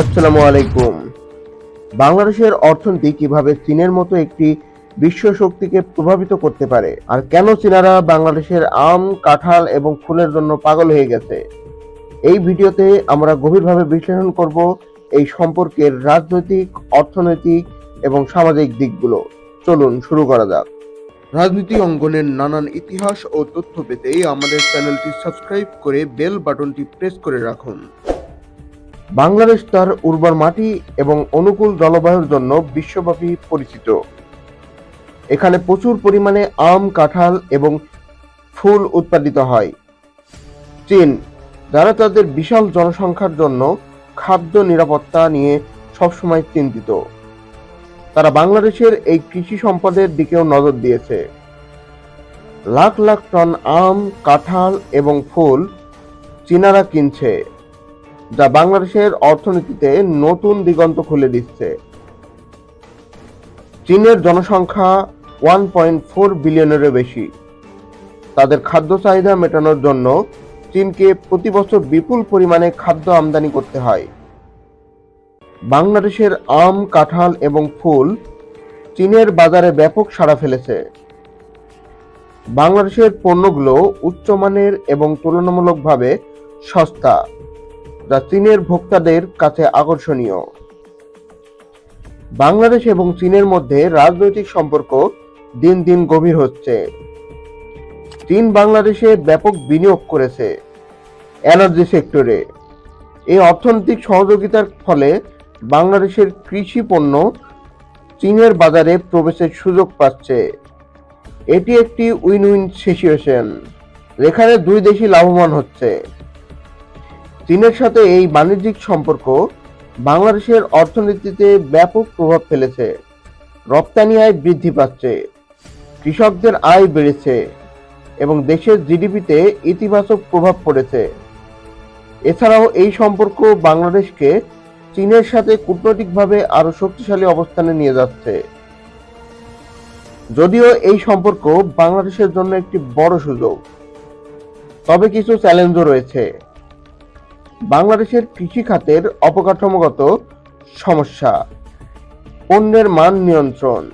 আসসালামু আলাইকুম। বাংলাদেশের অর্থনীতি কীভাবে চীনের মতো একটি বিশ্ব শক্তিকে প্রভাবিত করতে পারে? আর কেন চীনারা বাংলাদেশের আম, কাঁঠাল এবং ফুলের জন্য পাগল হয়ে গেছে? এই ভিডিওতে আমরা গভীরভাবে বিশ্লেষণ করব এই সম্পর্কের রাজনৈতিক, অর্থনৈতিক এবং সামাজিক দিকগুলো। চলুন শুরু করা যাক। রাজনীতি অঙ্গনের নানান ইতিহাস ও তথ্য পেতে আমাদের চ্যানেলটি সাবস্ক্রাইব করে বেল বাটনটি প্রেস করে রাখুন। বাংলাদেশ তার উর্বর মাটি এবং অনুকূল জলবায়ুর জন্য বিশ্বব্যাপী পরিচিত। এখানে প্রচুর পরিমাণে আম, কাঁঠাল এবং ফুল উৎপাদিত হয়। চীন, যারা তাদের বিশাল জনসংখ্যার জন্য খাদ্য নিরাপত্তা নিয়ে সবসময় চিন্তিত। তারা বাংলাদেশের এই কৃষি সম্পদের দিকেও নজর দিয়েছে। লাখ লাখ টন আম, কাঁঠাল এবং ফুল চীনারা কিনছে। যা বাংলাদেশের অর্থনীতিতে নতুন দিগন্ত খুলে দিচ্ছে। চীনের জনসংখ্যা ওয়ান পয়েন্ট ফোর বিলিয়নেরও বেশি। তাদের খাদ্য চাহিদা মেটানোর জন্য চীনকে প্রতি বছর বিপুল পরিমাণে খাদ্য আমদানি করতে হয়। বাংলাদেশের আম, কাঁঠাল এবং ফুল চীনের বাজারে ব্যাপক সাড়া ফেলেছে। বাংলাদেশের পণ্যগুলো উচ্চমানের এবং তুলনামূলকভাবে সস্তা। যা চীনের ভোক্তাদের কাছে আকর্ষণীয়। বাংলাদেশ এবং চীনের মধ্যে রাজনৈতিক সম্পর্ক দিন দিন গভীর হচ্ছে। চীন বাংলাদেশে ব্যাপক বিনিয়োগ করেছে এনার্জি সেক্টরে। এই অর্থনৈতিক সহযোগিতার ফলে বাংলাদেশের কৃষি পণ্য চীনের বাজারে প্রবেশের সুযোগ পাচ্ছে। এটি একটি উইন উইন সিচুয়েশন। যেখানে দুই দেশই লাভবান হচ্ছে। চীনের সাথে এই বাণিজ্যিক সম্পর্ক বাংলাদেশের অর্থনীতিতে ব্যাপক প্রভাব ফেলেছে। রপ্তানি আয় বৃদ্ধি পাচ্ছে, কৃষকদের আয় বেড়েছে এবং দেশের জিডিপিতে ইতিবাচক প্রভাব পড়েছে। এছাড়াও এই সম্পর্ক বাংলাদেশকে চীনের সাথে কূটনৈতিকভাবে আরও শক্তিশালী অবস্থানে নিয়ে যাচ্ছে। যদিও এই সম্পর্ক বাংলাদেশের জন্য একটি বড় সুযোগ, তবে কিছু চ্যালেঞ্জও রয়েছে। বাংলাদেশের কৃষি খাতের অবকাঠামোগত সমস্যা, পণ্যের মান নিয়ন্ত্রণ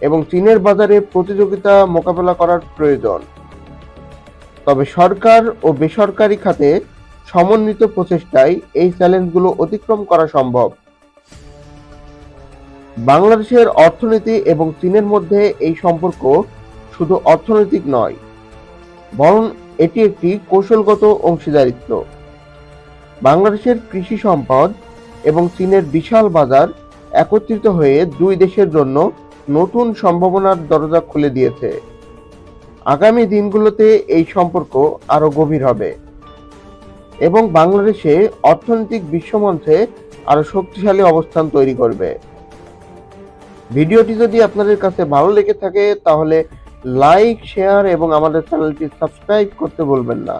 এবং চীনের বাজারে প্রতিযোগিতা মোকাবেলা করার প্রয়োজন। তবে সরকার ও বেসরকারি খাতে সমন্বিত প্রচেষ্টায় এই চ্যালেঞ্জগুলো অতিক্রম করা সম্ভব। বাংলাদেশের অর্থনীতি এবং চীনের মধ্যে এই সম্পর্ক শুধু অর্থনৈতিক নয়, বরং এটি একটি কৌশলগত অংশীদারিত্ব। বাংলাদেশের কৃষি সম্পদ এবং চীনের বিশাল বাজার একত্রিত হয়ে দুই দেশের জন্য নতুন সম্ভাবনার দরজা খুলে দিয়েছে। আগামী দিনগুলোতে এই সম্পর্ক আরও গভীর হবে এবং বাংলাদেশে অর্থনৈতিক বিশ্বমঞ্চে আরও শক্তিশালী অবস্থান তৈরি করবে। ভিডিওটি যদি আপনাদের কাছে ভালো লেগে থাকে, তাহলে লাইক, শেয়ার এবং আমাদের চ্যানেলটি সাবস্ক্রাইব করতে বলবেন না।